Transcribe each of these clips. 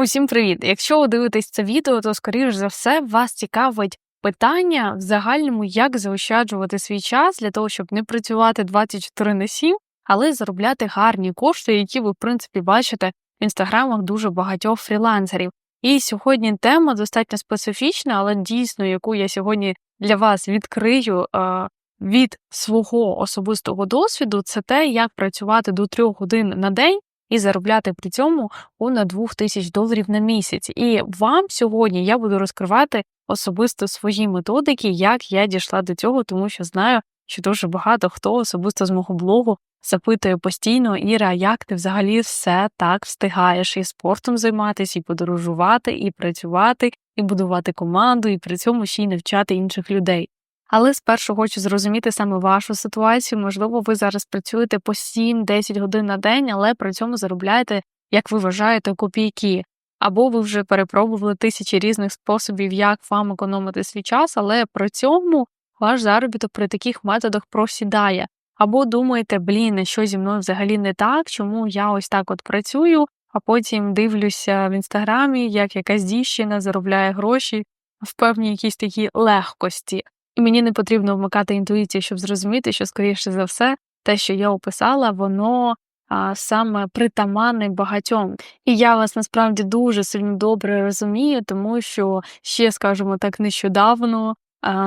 Усім привіт! Якщо ви дивитесь це відео, то скоріш за все вас цікавить питання в загальному, як заощаджувати свій час для того, щоб не працювати 24 на 7, але заробляти гарні кошти, які ви, в принципі, бачите в інстаграмах дуже багатьох фрілансерів. І сьогодні тема достатньо специфічна, але дійсно, яку я сьогодні для вас відкрию е, від свого особистого досвіду, це те, як працювати до 3 годин на день і заробляти при цьому понад 2 тисяч доларів на місяць. І вам сьогодні я буду розкривати особисто свої методики, як я дійшла до цього, тому що знаю, що дуже багато хто особисто з мого блогу запитує постійно, Іра, як ти взагалі все так встигаєш і спортом займатися, і подорожувати, і працювати, і будувати команду, і при цьому ще й навчати інших людей. Але спершу хочу зрозуміти саме вашу ситуацію. Можливо, ви зараз працюєте по 7-10 годин на день, але при цьому заробляєте, як ви вважаєте, копійки. Або ви вже перепробували тисячі різних способів, як вам економити свій час, але при цьому ваш заробіток при таких методах просідає. Або думаєте, блін, що зі мною взагалі не так, чому я ось так от працюю, а потім дивлюся в інстаграмі, як якась дівчина заробляє гроші в певній якійсь такій легкості. І мені не потрібно вмикати інтуїцію, щоб зрозуміти, що, скоріше за все, те, що я описала, воно а, саме притаманне багатьом. І я вас насправді дуже сильно добре розумію, тому що ще, скажімо так, нещодавно.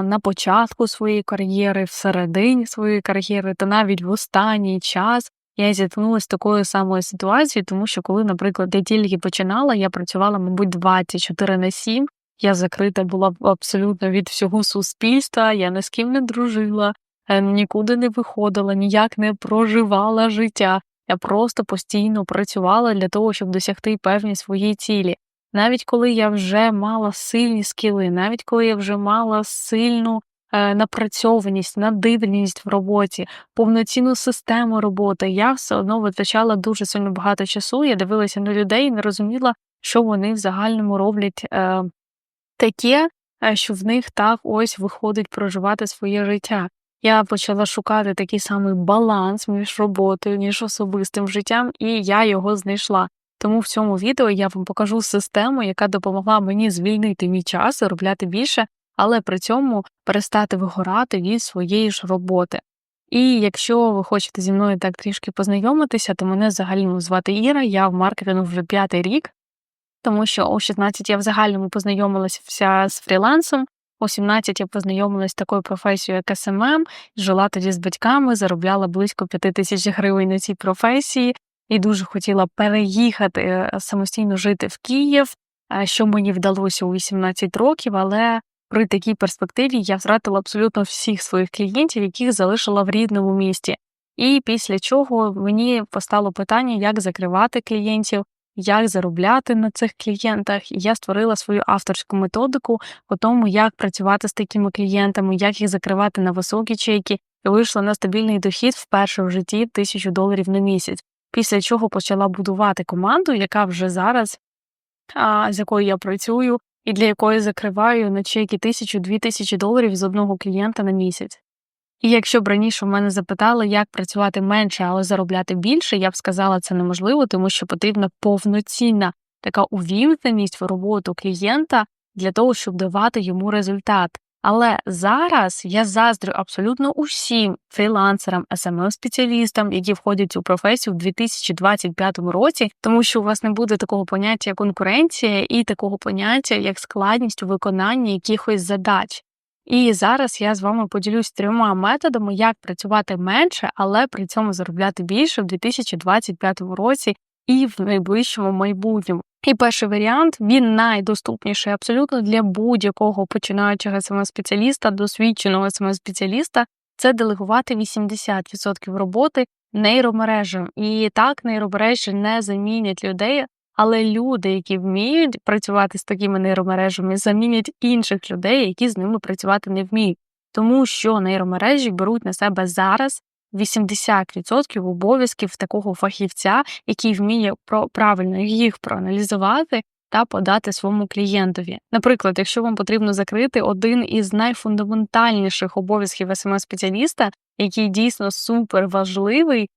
На початку своєї кар'єри, всередині своєї кар'єри, та навіть в останній час я зіткнулася з такою самою ситуацією, тому що коли, наприклад, я тільки починала, я працювала, мабуть, 24 на 7, я закрита була абсолютно від всього суспільства, я ні з ким не дружила, е, нікуди не виходила, ніяк не проживала життя. Я просто постійно працювала для того, щоб досягти певні свої цілі. Навіть коли я вже мала сильні скіли, навіть коли я вже мала сильну е, напрацьованість, надивленість в роботі, повноцінну систему роботи, я все одно витрачала дуже сильно багато часу. Я дивилася на людей і не розуміла, що вони в загальному роблять е, таке, е, що в них так ось виходить проживати своє життя. Я почала шукати такий самий баланс між роботою, ніж особистим життям, і я його знайшла. Тому в цьому відео я вам покажу систему, яка допомогла мені звільнити мій час, заробляти більше, але при цьому перестати вигорати від своєї ж роботи. І якщо ви хочете зі мною так трішки познайомитися, то мене взагалі звати Іра, я в маркетингу вже п'ятий рік тому що о 16 я в загальному познайомилася вся з фрілансом, о 17 я познайомилася з такою професією, як СММ, жила тоді з батьками, заробляла близько 5 тисяч гривень на цій професії і дуже хотіла переїхати е, самостійно жити в Київ, е, що мені вдалося у 18 років, але при такій перспективі я втратила абсолютно всіх своїх клієнтів, яких залишила в рідному місті. І після чого мені постало питання, як закривати клієнтів, як заробляти на цих клієнтах. І я створила свою авторську методику по тому, як працювати з такими клієнтами, як їх закривати на високі чеки, і вийшла на стабільний дохід вперше в житті тисячу доларів на місяць. Після чого почала будувати команду, яка вже зараз, а, з якою я працюю, і для якої закриваю на чеки тисячу-дві тисячі доларів з одного клієнта на місяць. І якщо б раніше в мене запитали, як працювати менше, але заробляти більше, я б сказала, це неможливо, тому що потрібна повноцінна така увімкненість в роботу клієнта для того, щоб давати йому результат. Але зараз я заздрю абсолютно усім фрілансерам, смм спеціалістам, які входять у професію в 2025 році, тому що у вас не буде такого поняття як конкуренція і такого поняття як складність у виконанні якихось задач. І зараз я з вами поділюсь трьома методами, як працювати менше, але при цьому заробляти більше в 2025 році і в найближчому майбутньому. І перший варіант він найдоступніший абсолютно для будь-якого починаючого саме спеціаліста, досвідченого саме спеціаліста, це делегувати 80% роботи нейромережам. І так нейромережі не замінять людей, але люди, які вміють працювати з такими нейромережами, замінять інших людей, які з ними працювати не вміють, тому що нейромережі беруть на себе зараз 80% обов'язків такого фахівця, який вміє про правильно їх проаналізувати. Та подати своєму клієнтові. Наприклад, якщо вам потрібно закрити один із найфундаментальніших обов'язків СМС-спеціаліста, який дійсно супер важливий,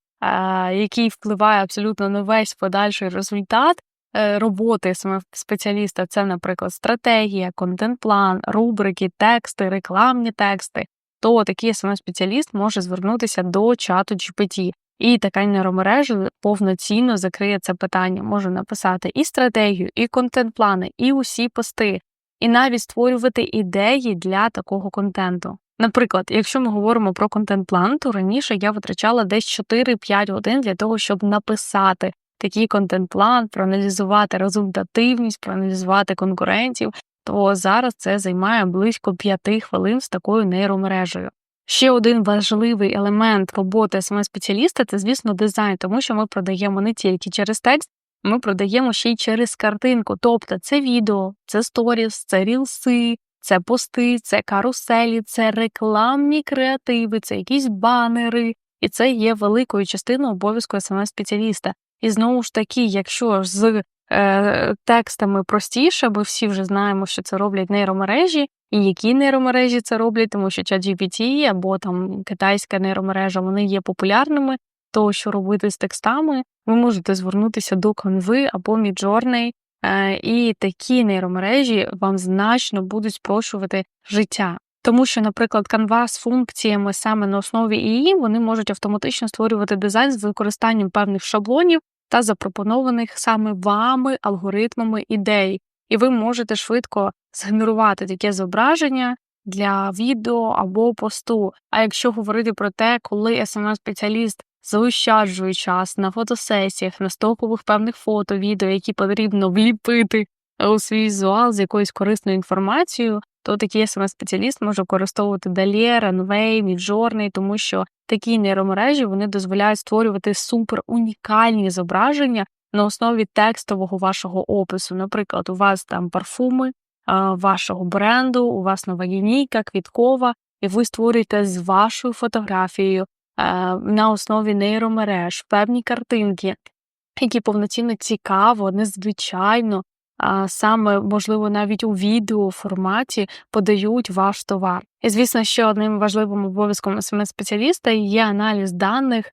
який впливає абсолютно на весь подальший результат, роботи саме спеціаліста це, наприклад, стратегія, контент-план, рубрики, тексти, рекламні тексти, то такий саме спеціаліст може звернутися до чату GPT. І така нейромережа повноцінно закриє це питання. Може написати і стратегію, і контент-плани, і усі пости, і навіть створювати ідеї для такого контенту. Наприклад, якщо ми говоримо про контент-план, то раніше я витрачала десь 4-5 годин для того, щоб написати такий контент-план, проаналізувати результативність, проаналізувати конкурентів, то зараз це займає близько 5 хвилин з такою нейромережею. Ще один важливий елемент роботи саме спеціаліста це, звісно, дизайн, тому що ми продаємо не тільки через текст, ми продаємо ще й через картинку. Тобто це відео, це сторіс, це рілси, це пости, це каруселі, це рекламні креативи, це якісь банери, і це є великою частиною обов'язку саме спеціаліста. І знову ж таки, якщо з е, текстами простіше, бо всі вже знаємо, що це роблять нейромережі, і які нейромережі це роблять, тому що ChatGPT або там китайська нейромережа вони є популярними. То, що робити з текстами, ви можете звернутися до Canva або Midjourney, е, і такі нейромережі вам значно будуть спрощувати життя. Тому що, наприклад, Canva з функціями саме на основі ІІ, вони можуть автоматично створювати дизайн з використанням певних шаблонів та запропонованих саме вами алгоритмами ідей, і ви можете швидко згенерувати таке зображення для відео або посту. А якщо говорити про те, коли smm спеціаліст заощаджує час на фотосесіях, на стокових певних фото, відео, які потрібно вліпити у свій візуал з якоюсь корисною інформацією, то такий sms спеціаліст може використовувати Dalier, Runway, Midjourney, тому що такі нейромережі вони дозволяють створювати супер унікальні зображення на основі текстового вашого опису. Наприклад, у вас там парфуми вашого бренду, у вас нова лінійка, квіткова, і ви створюєте з вашою фотографією на основі нейромереж певні картинки, які повноцінно цікаво, незвичайно а саме, можливо, навіть у відеоформаті подають ваш товар. І, звісно, ще одним важливим обов'язком смс спеціаліста є аналіз даних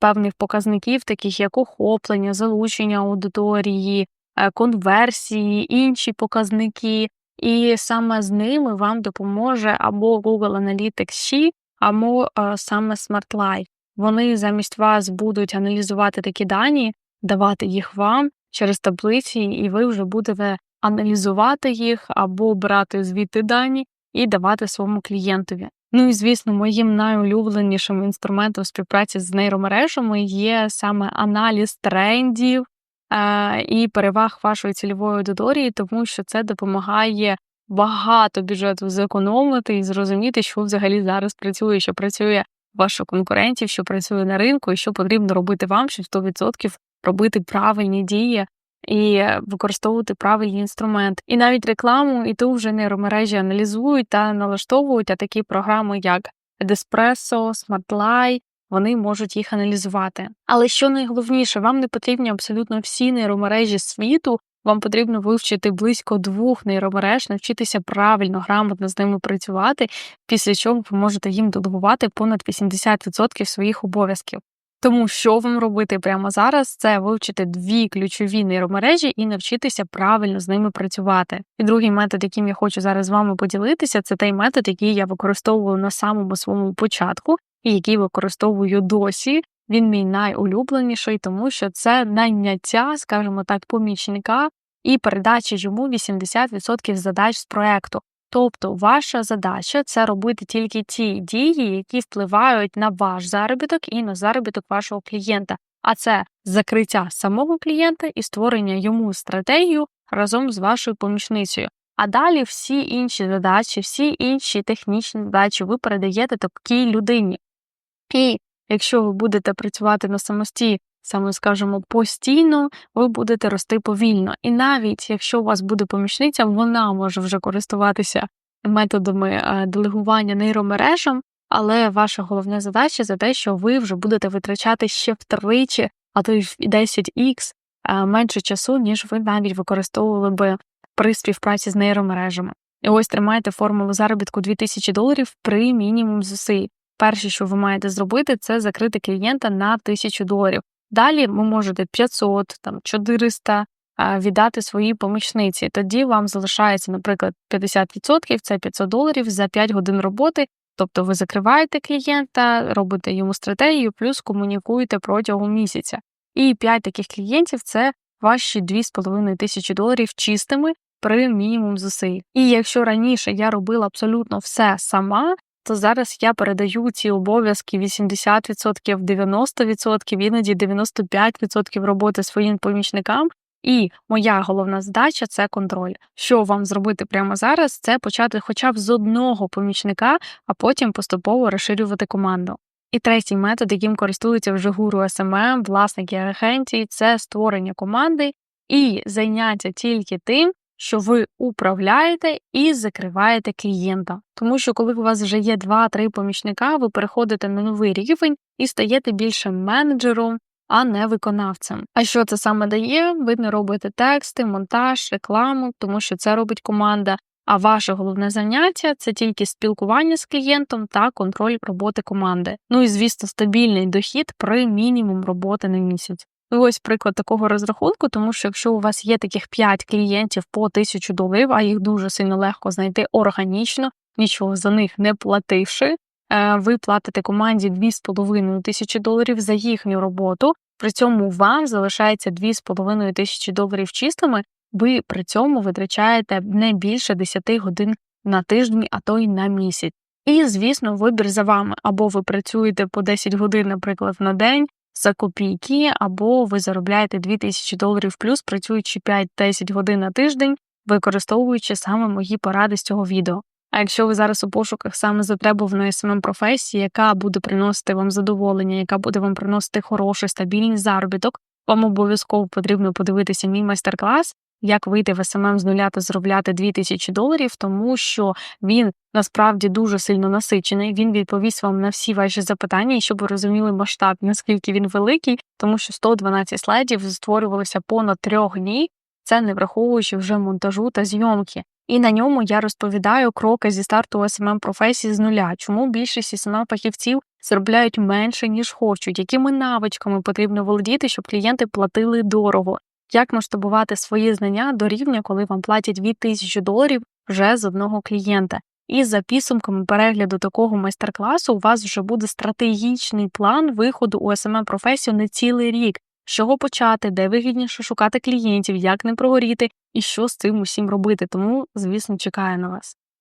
певних показників, таких як охоплення, залучення аудиторії, е, конверсії, інші показники. І саме з ними вам допоможе або Google Analytics 6, або саме SmartLife. Вони замість вас будуть аналізувати такі дані, давати їх вам через таблиці, і ви вже будете аналізувати їх або брати звідти дані і давати своєму клієнтові. Ну і звісно, моїм найулюбленішим інструментом співпраці з нейромережами є саме аналіз трендів е і переваг вашої цільової аудиторії, тому що це допомагає багато бюджету зекономити і зрозуміти, що взагалі зараз працює, що працює ваших конкурентів, що працює на ринку, і що потрібно робити вам, щоб 100% робити правильні дії і використовувати правильні інструменти. І навіть рекламу і ту вже нейромережі аналізують та налаштовують, а такі програми, як Despresso, SmartLight, вони можуть їх аналізувати. Але що найголовніше, вам не потрібні абсолютно всі нейромережі світу. Вам потрібно вивчити близько двох нейромереж, навчитися правильно, грамотно з ними працювати, після чого ви можете їм делегувати понад 80% своїх обов'язків. Тому що вам робити прямо зараз, це вивчити дві ключові нейромережі і навчитися правильно з ними працювати. І другий метод, яким я хочу зараз з вами поділитися, це той метод, який я використовую на самому своєму початку, і який використовую досі. Він мій найулюбленіший, тому що це найняття, скажімо так, помічника і передача йому 80% задач з проекту. Тобто ваша задача це робити тільки ті дії, які впливають на ваш заробіток і на заробіток вашого клієнта, а це закриття самого клієнта і створення йому стратегію разом з вашою помічницею. А далі всі інші задачі, всі інші технічні задачі ви передаєте такій людині. І якщо ви будете працювати на самості, саме скажімо, постійно, ви будете рости повільно. І навіть якщо у вас буде помічниця, вона може вже користуватися методами е, делегування нейромережам, але ваша головна задача за те, що ви вже будете витрачати ще втричі, а то й в 10х е, менше часу, ніж ви навіть використовували би при співпраці з нейромережами. І ось тримайте формулу заробітку 2000 доларів при мінімум зусиль. Перше, що ви маєте зробити, це закрити клієнта на 1000 доларів. Далі ви можете 500, там 400 віддати своїй помічниці. Тоді вам залишається, наприклад, 50%, це 500 доларів за 5 годин роботи. Тобто ви закриваєте клієнта, робите йому стратегію, плюс комунікуєте протягом місяця. І 5 таких клієнтів це ваші 2,5 тисячі доларів чистими при мінімум зусиль. І якщо раніше я робила абсолютно все сама, то зараз я передаю ці обов'язки 80%, 90%, іноді 95% роботи своїм помічникам. І моя головна задача це контроль. Що вам зробити прямо зараз? Це почати хоча б з одного помічника, а потім поступово розширювати команду. І третій метод, яким користуються вже гуру СММ, власники агенцій, це створення команди і зайняття тільки тим, що ви управляєте і закриваєте клієнта. Тому що коли у вас вже є 2-3 помічника, ви переходите на новий рівень і стаєте більше менеджером, а не виконавцем. А що це саме дає? Ви не робите тексти, монтаж, рекламу, тому що це робить команда. А ваше головне заняття це тільки спілкування з клієнтом та контроль роботи команди. Ну і звісно, стабільний дохід при мінімум роботи на місяць. Ось приклад такого розрахунку, тому що якщо у вас є таких 5 клієнтів по 1000 доларів, а їх дуже сильно легко знайти органічно, нічого за них не плативши, е, ви платите команді 2,5 тисячі доларів за їхню роботу. При цьому вам залишається 2,5 тисячі доларів чистими. Ви при цьому витрачаєте не більше 10 годин на тиждень, а то й на місяць. І, звісно, вибір за вами або ви працюєте по 10 годин, наприклад, на день, за копійки, або ви заробляєте 2000 доларів плюс, працюючи 5-10 годин на тиждень, використовуючи саме мої поради з цього відео. А якщо ви зараз у пошуках саме затребуваної самим професії, яка буде приносити вам задоволення, яка буде вам приносити хороший стабільний заробіток, вам обов'язково потрібно подивитися мій майстер-клас, як вийти в СММ з нуля та заробляти 2000 доларів, тому що він насправді дуже сильно насичений. Він відповість вам на всі ваші запитання, і щоб ви розуміли масштаб, наскільки він великий, тому що 112 слайдів створювалися понад трьох днів. Це не враховуючи вже монтажу та зйомки. І на ньому я розповідаю кроки зі старту СММ професії з нуля, чому більшість СММ фахівців заробляють менше ніж хочуть, якими навичками потрібно володіти, щоб клієнти платили дорого, як масштабувати свої знання до рівня, коли вам платять від тисячі доларів вже з одного клієнта. І за підсумками перегляду такого майстер-класу у вас вже буде стратегічний план виходу у smm професію не цілий рік, з чого почати, де вигідніше шукати клієнтів, як не прогоріти і що з цим усім робити. Тому, звісно, чекаю на вас.